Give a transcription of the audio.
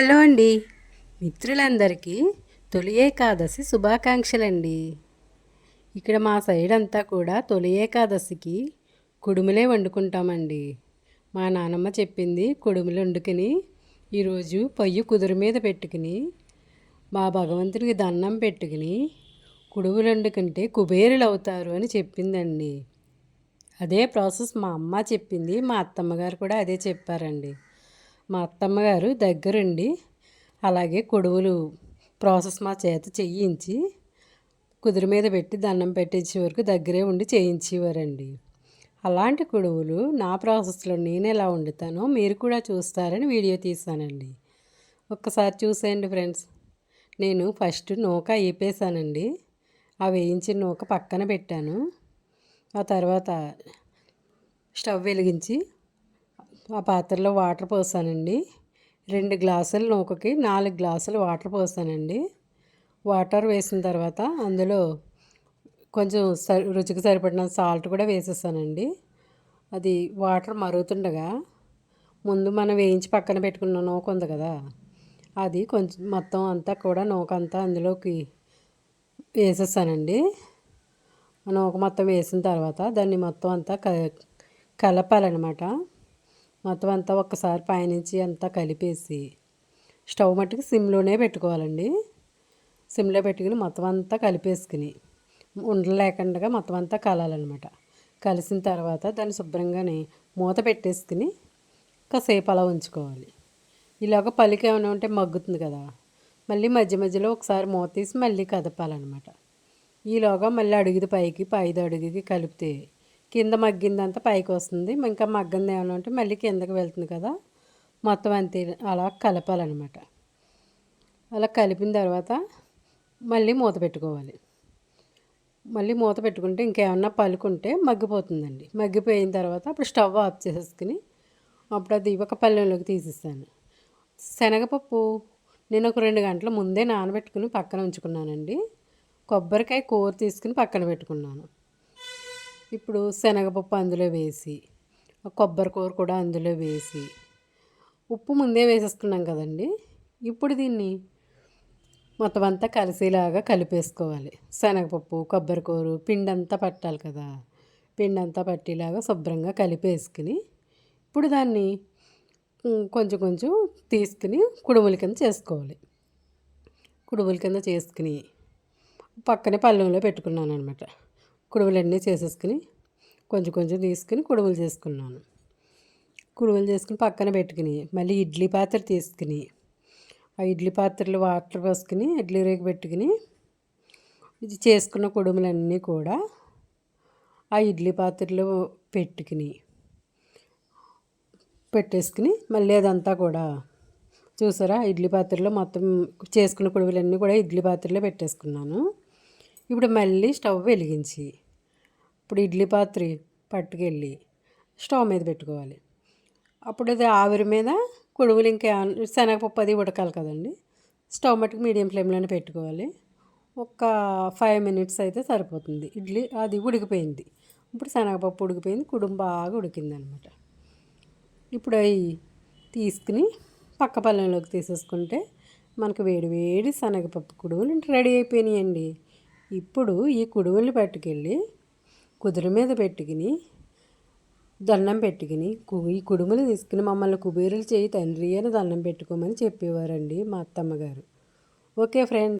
Hello అండి. మిత్రులందరికీ తొలి ఏకాదశి శుభాకాంక్షలండి. ఇక్కడ మా సైడ్ అంతా కూడా తొలి ఏకాదశికి కుడుములే వండుకుంటామండి. మా నానమ్మ చెప్పింది కుడుములు వండుకుని ఈరోజు పొయ్యి కుదురు మీద పెట్టుకుని మా భగవంతుడికి దండం పెట్టుకుని కుడుములు వండుకుంటే కుబేరులు అవుతారు అని చెప్పిందండి. అదే ప్రాసెస్ మా అమ్మ చెప్పింది మా అత్తమ్మగారు కూడా అదే చెప్పారండి. మా అత్తమ్మగారు దగ్గరుండి అలాగే కొడువులు ప్రాసెస్ మా చేత చేయించి కుదురు మీద పెట్టి దండం పెట్టించే వరకు దగ్గరే ఉండి చేయించేవారండి. అలాంటి కొడువులు నా ప్రాసెస్లో నేను ఎలా వండుతానో మీరు కూడా చూస్తారని వీడియో తీసానండి ఒక్కసారి చూసేయండి ఫ్రెండ్స్. నేను ఫస్ట్ నూక వేపేసానండి ఆ వేయించిన నూక పక్కన పెట్టాను. ఆ తర్వాత స్టవ్ వెలిగించి ఆ పాత్రలో వాటర్ పోసానండి. రెండు గ్లాసుల నూకకి నాలుగు గ్లాసులు వాటర్ పోసానండి. వాటర్ వేసిన తర్వాత అందులో కొంచెం సరి రుచికి సరిపడిన సాల్ట్ కూడా వేసేసానండి. అది వాటర్ మరుగుతుండగా ముందు మనం వేయించి పక్కన పెట్టుకున్న నూక ఉంది కదా అది కొంచెం మొత్తం అంతా కూడా నూక అంతా అందులోకి వేసేసానండి. నూక మొత్తం వేసిన తర్వాత దాన్ని మొత్తం అంతా క కలపాలన్నమాట. మొత్తం అంతా ఒక్కసారి పైనుంచి అంతా కలిపేసి స్టవ్ మట్టుకు సిమ్లోనే పెట్టుకోవాలండి. సిమ్లో పెట్టుకుని మొత్తం అంతా కలిపేసుకుని ఉండలు లేకుండా మొత్తం అంతా కలాలన్నమాట. కలిసిన తర్వాత దాన్ని శుభ్రంగానే మూత పెట్టేసుకుని కాసేపు అలా ఉంచుకోవాలి. ఇలాగ పలికి ఏమైనా ఉంటే మగ్గుతుంది కదా. మళ్ళీ మధ్య మధ్యలో ఒకసారి మూత తీసి మళ్ళీ కదపాలన్నమాట. ఈలోగా మళ్ళీ అడుగుది పైకి పైది అడుగుకి కలిపితే కింద మగ్గిందంతా పైకి వస్తుంది ఇంకా మగ్గంది ఏమైనా ఉంటే మళ్ళీ కిందకి వెళ్తుంది కదా. మొత్తం అంతే. అలా కలపాలన్నమాట. అలా కలిపిన తర్వాత మళ్ళీ మూత పెట్టుకోవాలి. మళ్ళీ మూత పెట్టుకుంటే ఇంకేమన్నా పలుకుంటే మగ్గిపోతుందండి. మగ్గిపోయిన తర్వాత అప్పుడు స్టవ్ ఆఫ్ చేసేసుకుని అప్పుడు అది ఒక పల్లెంలోకి తీసిస్తాను. శనగపప్పు నేను ఒక రెండు గంటల ముందే నానబెట్టుకుని పక్కన ఉంచుకున్నానండి. కొబ్బరికాయ కూర తీసుకుని పక్కన పెట్టుకున్నాను. ఇప్పుడు శనగపప్పు అందులో వేసి కొబ్బరి కూర కూడా అందులో వేసి ఉప్పు ముందే వేసేస్తున్నాం కదండి. ఇప్పుడు దీన్ని మొత్తం అంతా కలిసేలాగా కలిపేసుకోవాలి. శనగపప్పు కొబ్బరి కూర పిండి అంతా పట్టాలి కదా. పిండి అంతా పట్టేలాగా శుభ్రంగా కలిపేసుకుని ఇప్పుడు దాన్ని కొంచెం కొంచెం తీసుకుని కుడుముల కింద చేసుకోవాలి. కుడుముల కింద చేసుకుని పక్కనే పళ్ళెంలో పెట్టుకున్నాను అనమాట కుడవలన్నీ చేసేసుకుని కొంచెం కొంచెం తీసుకుని కుడుములు చేసుకున్నాను. కుడువలు చేసుకుని పక్కన పెట్టుకుని మళ్ళీ ఇడ్లీ పాత్ర తీసుకుని ఆ ఇడ్లీ పాత్రలో వాటర్ పోసుకుని ఇడ్లీ రేగు పెట్టుకుని ఇది చేసుకున్న కుడుములన్నీ కూడా ఆ ఇడ్లీ పాత్రలో పెట్టుకుని పెట్టేసుకుని మళ్ళీ అదంతా కూడా చూసారా? ఇడ్లీ పాత్రలో మొత్తం చేసుకున్న కుడుములన్నీ కూడా ఇడ్లీ పాత్రలో పెట్టేసుకున్నాను. ఇప్పుడు మళ్ళీ స్టవ్ వెలిగించి ఇప్పుడు ఇడ్లీ పాత్ర పట్టుకెళ్ళి స్టవ్ మీద పెట్టుకోవాలి. అప్పుడు అది ఆవిరి మీద కొడుగులు ఇంకా శనగపప్పు అది ఉడకాలి కదండి. స్టవ్ మట్టుకు మీడియం ఫ్లేమ్లోనే పెట్టుకోవాలి. ఒక ఫైవ్ మినిట్స్ అయితే సరిపోతుంది. ఇడ్లీ అది ఉడికిపోయింది. ఇప్పుడు శనగపప్పు ఉడికిపోయింది. కుడుం బాగా ఉడికింది అనమాట ఇప్పుడు అవి తీసుకుని పక్క పళ్ళెంలోకి తీసేసుకుంటే మనకు వేడి వేడి శనగపప్పు కుడుములు రెడీ అయిపోయినాయండి. ఇప్పుడు ఈ కుడుములు పట్టుకెళ్ళి కుదురు మీద పెట్టుకుని దండం పెట్టుకుని ఈ కుడుములు తీసుకుని మమ్మల్ని కుబేరులు చేయి తండ్రి అని దండం పెట్టుకోమని చెప్పేవారండి మా అత్తమ్మగారు ఓకే ఫ్రెండ్.